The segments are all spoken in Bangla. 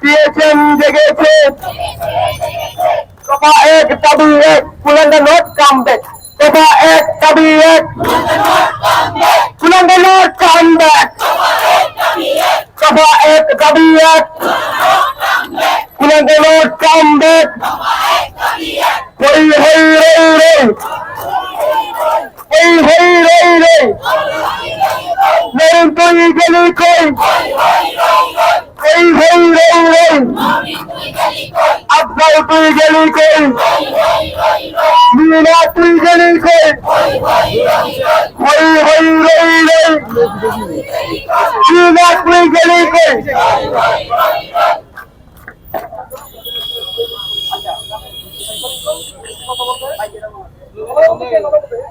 পিএসএম জেগেছে। দফা এক, দাবি এক পুলান্ডা নোট কাম ব্যাক দফা এক, দাবি এক পুলান্ডা নোট কাম ব্যাক দফা এক, দাবি এক পুলান্ডা নোট কাম ব্যাক হই হই, রই রই। হই হই, রই রই। নয়ন তুই গেলি কই হই হই রই রই আপনার তুই গেলি কই মিনা তুই গেলি কই হই হই রই রই মিনা তুই গেলি কই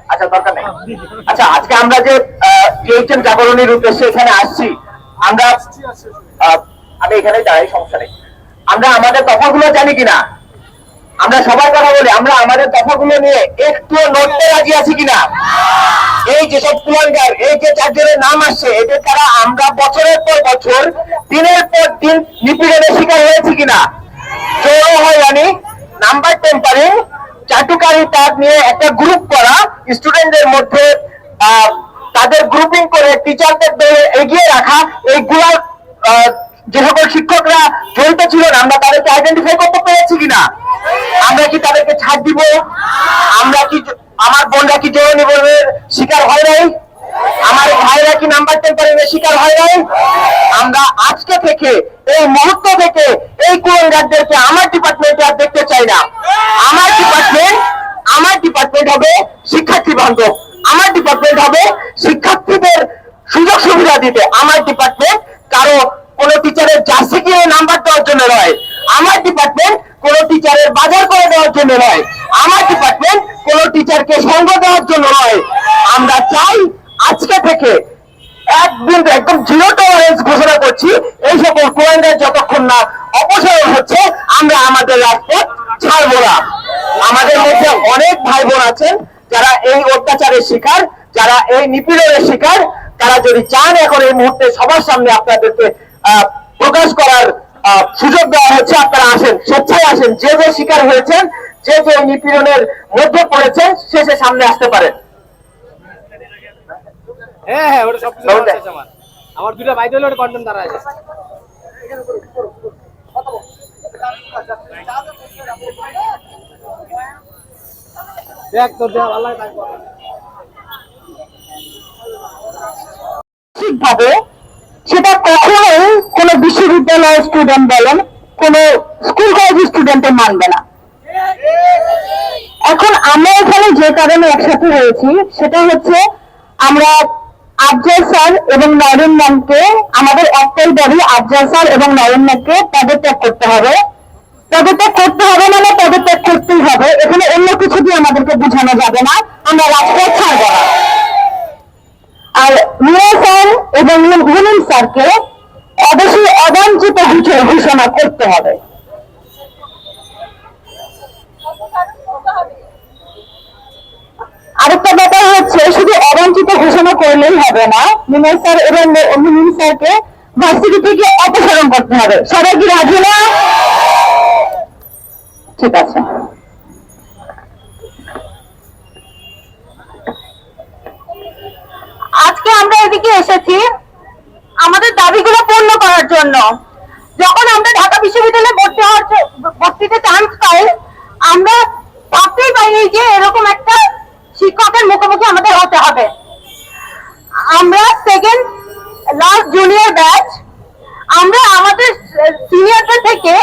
আচ্ছা দরকার নেই আচ্ছা আজকে আমরা যে টিএইচএম জাগরণের উদ্দেশ্যে এখানে আসছি। আমরা আমি এখানে সমস্যা নেই। আমরা আমাদের তফাগুলো জানি কিনা? আমরা সবার কথা বলি, আমরা আমাদের তফাগুলো নিয়ে একটু লড়তে রাজি আছি কিনা? এই যেসব কুলাঙ্গার, এই যে চারজনের নাম আসছে, এদের দ্বারা আমরা বছরের পর বছর, দিনের পর দিন নিপীড়নের শিকার হয়েছি কিনা? চোরও হয়রানি নাম্বার টেম্পারিং চাটুকারিতা নিয়ে একটা গ্রুপ করা স্টুডেন্টদের মধ্যে তাদের গ্রুপিং করে টিচারদের এগিয়ে রাখা এইগুলা আহ, যে সকল শিক্ষকরা জড়িত ছিল না আমরা তাদেরকে আইডেন্টিফাই করতে পেরেছি কিনা? আমরা কি তাদেরকে ছাড় দিব? আমরা কি আমার বোনরা কি যৌন নিবন্ধনের শিকার হয় নাই? আমার ভাইরা কি নাম্বার টেম্পারিং এর শিকার হয় নাই? আমরা আজকে থেকে এই মুহূর্ত থেকে এই কুলঙ্গারদেরকে আমার ডিপার্টমেন্টে আর দেখতে চাই না। আমার ডিপার্টমেন্ট আমার ডিপার্টমেন্ট হবে শিক্ষার্থী বান্ধব আমার ডিপার্টমেন্ট হবে শিক্ষার্থীদের সুযোগ সুবিধা দিতে। আমার ডিপার্টমেন্ট কারও কোন টিচারের জার্সি কিনে নাম্বার দেওয়ার জন্য নয়। আমার ডিপার্টমেন্ট কোন টিচারের বাজার করে দেওয়ার জন্য নয়। আমার ডিপার্টমেন্ট কোন টিচারকে সঙ্গ দেওয়ার জন্য নয়। আমরা চাই আজকে থেকে একদিন একদম জিরো টলারেন্স ঘোষণা করছি, এই সকল কোয়েন্ডার যতক্ষণ না অপসারণ হচ্ছে, আমরা আমাদের রাজপথ ছাড়বো না। আমাদের মধ্যে অনেক ভাই বোন আছেন যারা এই অত্যাচারের শিকার যারা এই নিপীড়নের শিকার তারা যদি চান এখন এই মুহূর্তে সবার সামনে আপনাদেরকে প্রকাশ করার সুযোগ দেওয়া হচ্ছে আপনারা আসেন স্বেচ্ছায় আসেন। যে যে শিকার হয়েছেন যে যে নিপীড়নের মধ্যে পড়েছেন সে সে সামনে আসতে পারেন হ্যাঁ হ্যাঁ ওটা সব আমার। দুটো বাইক হলে ওটা কন্টেন্ট দ্বারা আছে। দেখ তোর লাগে তাই ঠিকভাবে সেটা কখনোই কোনো বিশ্ববিদ্যালয়ের স্টুডেন্ট বলেন, কোনো স্কুল কলেজ স্টুডেন্টে মানবে না। এখন আমরা এখানে যে কারণে একসাথে হয়েছি সেটা হচ্ছে আমরা আফজাল স্যার এবং নরেন ম্যামকে, আমাদের একটাই দাবি, আফজাল স্যার এবং নরেন ম্যামকে পদত্যাগ করতে হবে। পদত্যাগ করতে হবে মানে পদত্যাগ করতেই হবে। এখানে অন্য কিছু দিয়ে আমাদেরকে বোঝানো যাবে না। আমরা রাজপথ ছাড়বো আর মিয়া স্যার এবং মুমিন স্যারকে অবশ্যই অবাঞ্ছিত ঘোষণা করতে হবে। আরেকটা ব্যাপার হচ্ছে, শুধু অবাঞ্ছিত ঘোষণা করলেই হবে না মিনাল স্যার এবং মুমিন স্যারকে ভার্সিটি থেকে অপসারণ করতে হবে। সবাই কি রাজি না? ঠিক আছে। আজকে আমরা এদিকে এসেছি আমাদের দাবিগুলো পূর্ণ করার জন্য। যখন আমরা ঢাকা বিশ্ববিদ্যালয়ে ভর্তি হওয়ার ভর্তিতে চান্স পাই, আমরা ভাবতেই পাইনি যে এরকম একটা শিক্ষকের মুখোমুখি আমাদের হতে হবে। আমরা সেকেন্ড লাস্ট জুনিয়র ব্যাচ আমরা আমাদের সিনিয়রদের থেকে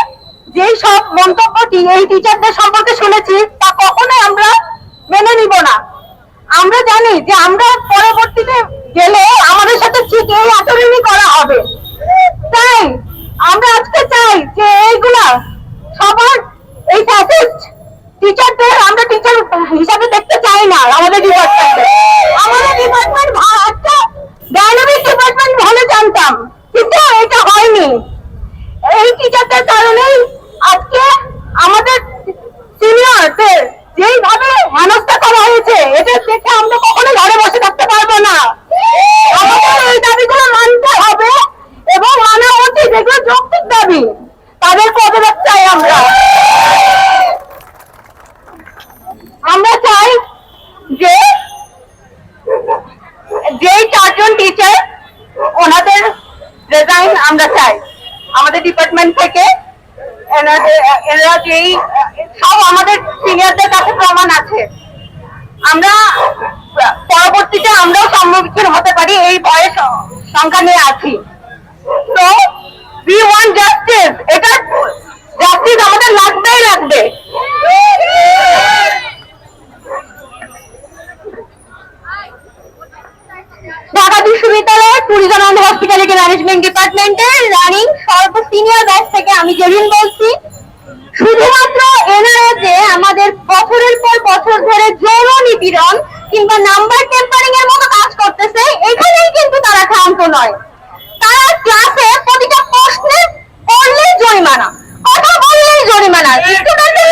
মন্তব্যটি এই টিচারদের সম্পর্কে শুনেছি, তা কখনোই আমরা মেনে নিব না। আমরা জানি যে আমরা পরবর্তীতে গেলে আমাদের সাথে ঠিক এই আচরণই করা হবে। তাই আমরা আজকে চাই যে এইগুলা সবার, এই টিচারদের আমরা টিচার হিসাবে দেখতে চাই না আমাদের ডিপার্টমেন্টে আমাদের ডিপার্টমেন্ট একটা ডাইনামিক ডিপার্টমেন্ট ভালো জানতাম। কিন্তু এটা হয়নি। এই টিচারদের কারণেই আমাদের সিনিয়রদের যেইভাবে হেনস্থা করা হয়েছে এটা দেখে আমরা কখনো ঘরে বসে থাকতে পারব না। আমাদের এই দাবিগুলো মানতে হবে এবং মানা উচিত যেগুলো যৌক্তিক দাবি। তাদের পদত্যাগ চাই আমরা। আমরা চাই যে যেই চারজন টিচার ওনাদের রেজাইন আমরা চাই। আমাদের ডিপার্টমেন্ট থেকে এনাদের এনারা যেই সব আমাদের সিনিয়রদের কাছে প্রমাণ আছে। আমরা, পরবর্তীতে আমরাও সম্মুখীন হতে পারি, এই ভয়ের সংখ্যা নিয়ে আছি। তো উই ওয়ান্ট জাস্টিস এটা জাস্টিস আমাদের লাগবেই লাগবে। ঢাকা বিশ্ববিদ্যালয়ের ট্যুরিজম অ্যান্ড হসপিটালিটি ম্যানেজমেন্ট ডিপার্টমেন্টের রানিং সর্ব সিনিয়র ব্যাচ থেকে আমি জেরিন বলছি। শুধুমাত্র এনআরএ যে আমাদের বছরের পর বছর ধরে যৌন নিপীড়ন কিংবা নাম্বার টেম্পারিং এর মতো কাজ করতেছে, এখানেই কিন্তু তারা ক্ষান্ত নয়। তারা ক্লাসে প্রতিটা প্রশ্নে পড়লেই জরিমানা, কথা বললেই জরিমানা। স্টুডেন্টদের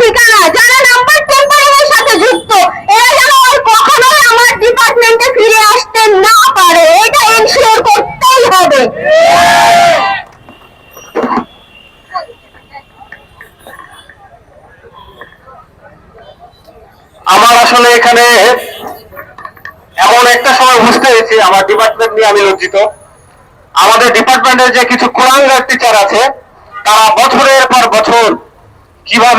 ঠিকানা যারা নাম্বার টেম্পারিং এর সাথে যুক্ত, এরা যেন আর কখনোই আমার ডিপার্টমেন্টে ফিরে আসতে না পারে। এটা এনশিওর করতেই হবে। আমার আসলে এখানে এমন একটা সময় বুঝতে হয়েছে, আমার ডিপার্টমেন্ট নিয়ে আমি লজ্জিত। আমাদের ডিপার্টমেন্টের যে কিছু কোরআনগার টিচার আছে, তারা বছরের পর বছর কীভাবে